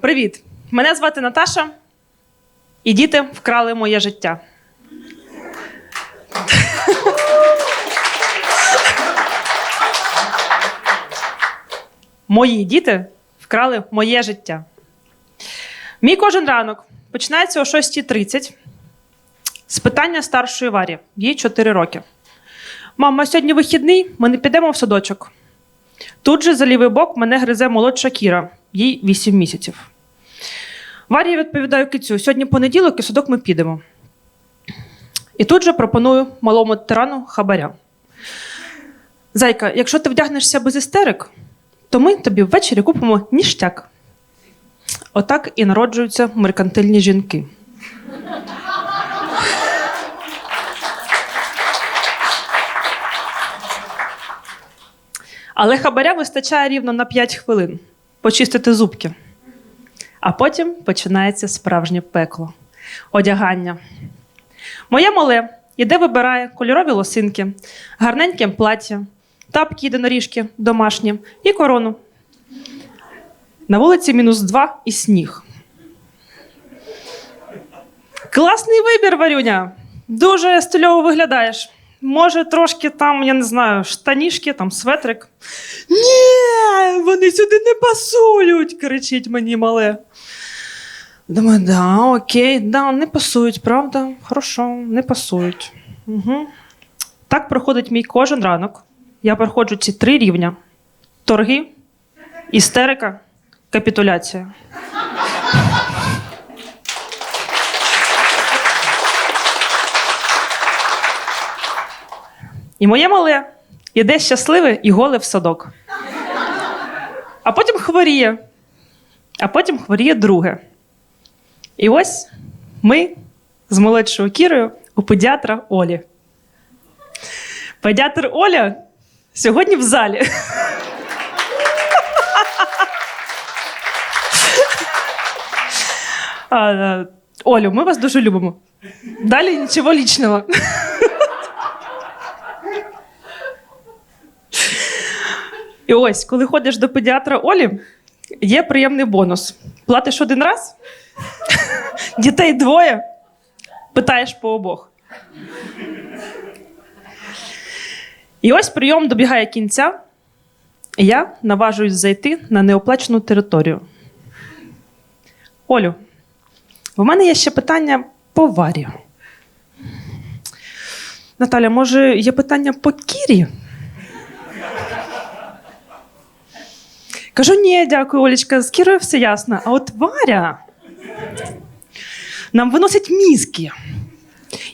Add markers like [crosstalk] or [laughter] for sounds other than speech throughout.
Привіт! Мене звати Наташа, і діти вкрали моє життя. Мої діти вкрали моє життя. Мій кожен ранок починається о 6.30 з питання старшої Варі. Їй 4 роки. Мама, сьогодні вихідний, ми не підемо в садочок. Тут же за лівий бок мене гризе молодша Кіра, їй 8 місяців. Варі я відповідаю кицю: сьогодні понеділок і в садок ми підемо. І тут же пропоную малому тирану хабаря. Зайка, якщо ти вдягнешся без істерик, то ми тобі ввечері купимо ніштяк. Отак і народжуються меркантильні жінки. Але хабаря вистачає рівно на 5 хвилин почистити зубки. А потім починається справжнє пекло одягання. Моє мале іде вибирає кольорові лосинки, гарненьке плаття, тапки єдиноріжки домашні і корону. На вулиці мінус два і сніг. Класний вибір, Варюня. Дуже стильово виглядаєш. Може, трошки там, я не знаю, штанішки, там светрик. Ні, вони сюди не пасують, кричить мені мале. Думаю, да, окей, да, не пасують, правда? Хорошо, не пасують. Угу. Так проходить мій кожен ранок. Я проходжу ці три рівня: торги, істерика, капітуляція. І моє мале іде щасливе і голе в садок. А потім хворіє. А потім хворіє друге. І ось ми з молодшою Кірою у педіатра Олі. Педіатр Оля сьогодні в залі. [laughs] Олю, ми вас дуже любимо. Далі нічого лічного. І ось, коли ходиш до педіатра Олі, є приємний бонус. Платиш один раз, [laughs] дітей двоє, питаєш по обох. І ось прийом добігає кінця, і я наважуюсь зайти на неоплачену територію. Олю, в мене є ще питання по варі. Наталя, може, є питання по Кірі? Кажу, ні, дякую, Олечка, з Кірою все ясно. А от Варя нам виносить мізки.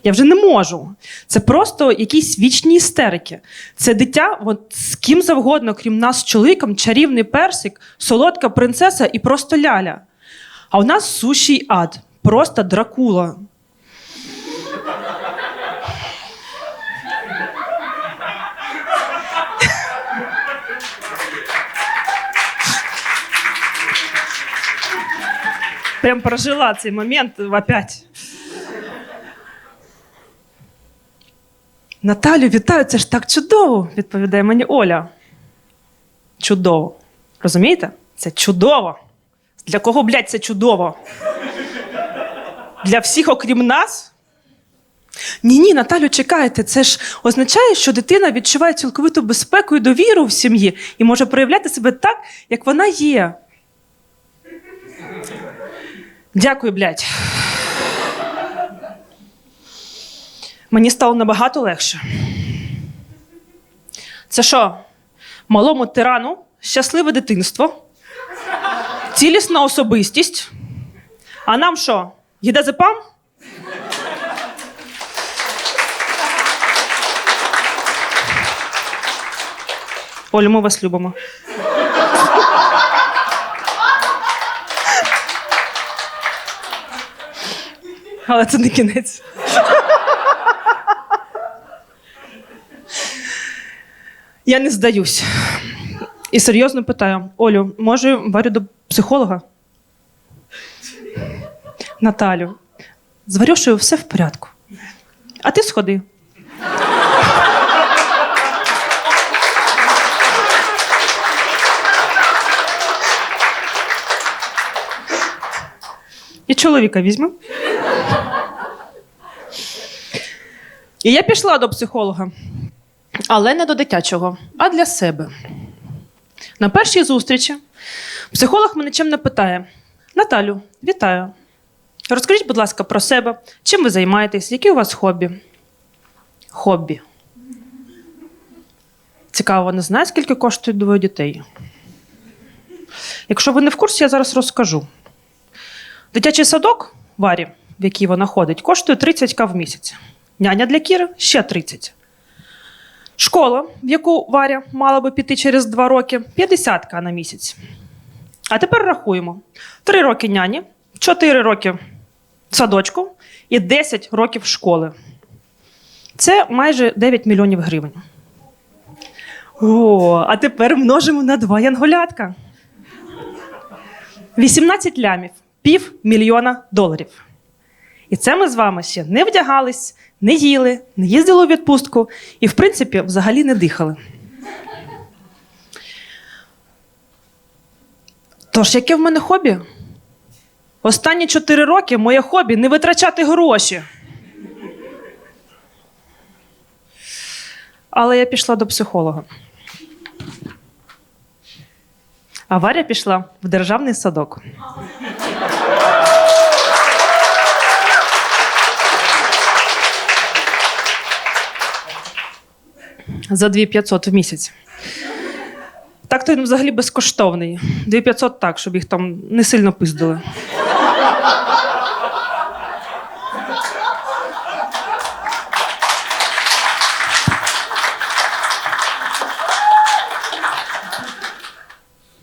Я вже не можу. Це просто якісь вічні істерики. Це дитя от, з ким завгодно, крім нас чоловіком, чарівний персик, солодка принцеса і просто ляля. А у нас сущий ад, просто дракула. Прям прожила цей момент опять. Наталю, вітаю, це ж так чудово, відповідає мені Оля. Чудово. Розумієте? Це чудово. Для кого, блядь, це чудово? Для всіх, окрім нас? Ні, ні, Наталю, чекайте, це ж означає, що дитина відчуває цілковиту безпеку і довіру в сім'ї і може проявляти себе так, як вона є. Дякую, блядь. Мені стало набагато легше. Це що? Малому тирану, щасливе дитинство, цілісна особистість. А нам що? Гідезепам? Олю, ми вас любимо. Але це не кінець. Я не здаюсь. І серйозно питаю: Олю, може, варю до психолога? Наталю, з Варюшею все в порядку. А ти сходи. І чоловіка візьмемо. І я пішла до психолога, але не до дитячого, а для себе. На першій зустрічі психолог мене чим не питає: Наталю, вітаю. Розкажіть, будь ласка, про себе, чим ви займаєтесь, які у вас хобі? Хобі. Цікаво, не знає, скільки коштують двоє дітей. Якщо ви не в курсі, я зараз розкажу. Дитячий садок Варі, в який вона ходить, коштує 30к в місяць. Няня для Кіри ще 30. Школа, в яку Варя мала би піти через 2 роки, 50к на місяць. А тепер рахуємо: 3 роки няні, 4 роки садочку і 10 років школи. Це майже 9 мільйонів гривень. О, а тепер множимо на 2 янголятка. 18 лямів, пів мільйона доларів. І це ми з вами ще не вдягались, не їли, не їздили у відпустку і, в принципі, взагалі не дихали. Тож, яке в мене хобі? Останні 4 роки моє хобі не витрачати гроші. Але я пішла до психолога. А Варя пішла в державний садок. За 2500 в місяць. Так то він взагалі безкоштовний. 2500 так, щоб їх там не сильно пиздили.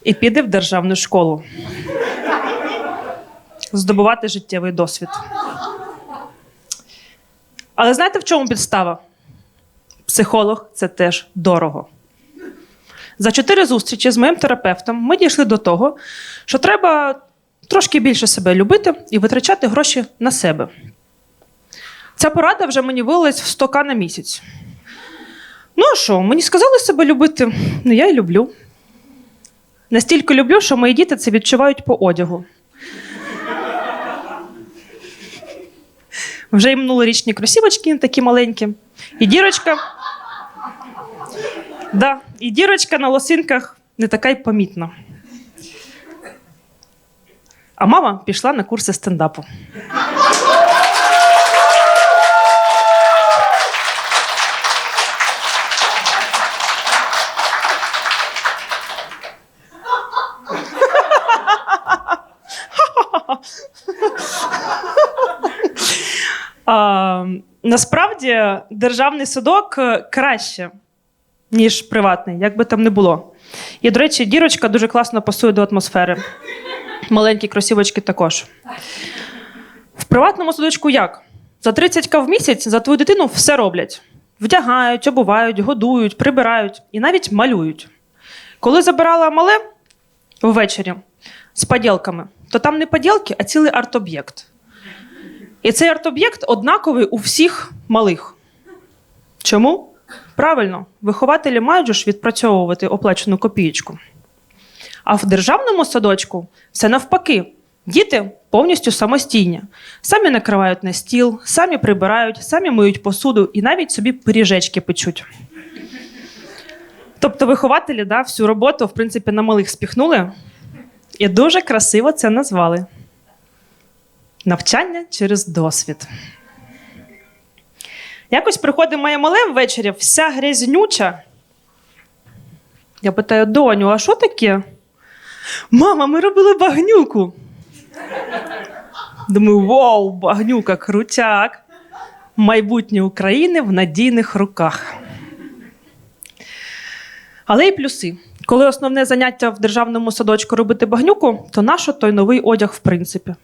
І піде в державну школу. Здобувати життєвий досвід. Але знаєте, в чому підстава? Психолог це теж дорого. За чотири зустрічі з моїм терапевтом ми дійшли до того, що треба трошки більше себе любити і витрачати гроші на себе. Ця порада вже мені вилилась в 100к на місяць. Ну а що, мені сказали себе любити, ну я й люблю. Настільки люблю, що мої діти це відчувають по одягу. Вже й минулорічні кросівочки такі маленькі. І дірочка. Да, і дірочка на лосинках не така й помітна. А мама пішла на курси стендапу. [laughs] А, насправді державний садок е, краще, ніж приватний, як би там не було. І, до речі, дірочка дуже класно пасує до атмосфери. Маленькі кросівочки також. В приватному садочку як? За 30к в місяць за твою дитину все роблять: вдягають, обувають, годують, прибирають і навіть малюють. Коли забирала мале ввечері з поділками, то там не поділки, а цілий арт-об'єкт. І цей арт-об'єкт однаковий у всіх малих. Чому? Правильно, вихователі мають ж відпрацьовувати оплачену копієчку. А в державному садочку все навпаки. Діти повністю самостійні. Самі накривають на стіл, самі прибирають, самі миють посуду і навіть собі пиріжечки печуть. Тобто вихователі да, всю роботу, в принципі, на малих спіхнули і дуже красиво це назвали. Навчання через досвід. Якось приходить моє мале ввечері, вся грязнюча. Я питаю, доню, а що таке? Мама, ми робили багнюку. Думаю, вау, багнюка, крутяк. Майбутнє України в надійних руках. Але і плюси. Коли основне заняття в державному садочку робити багнюку, то нащо той новий одяг, в принципі.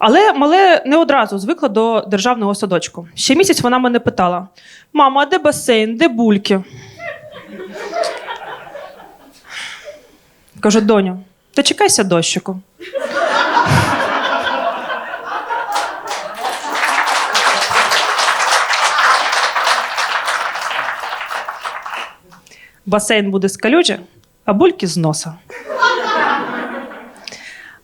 Але мале не одразу звикла до державного садочку. Ще місяць вона мене питала: Мама, а де басейн, де бульки? Кажу, доню, дочекайся дощику. Басейн буде з калюжі, а бульки з носа.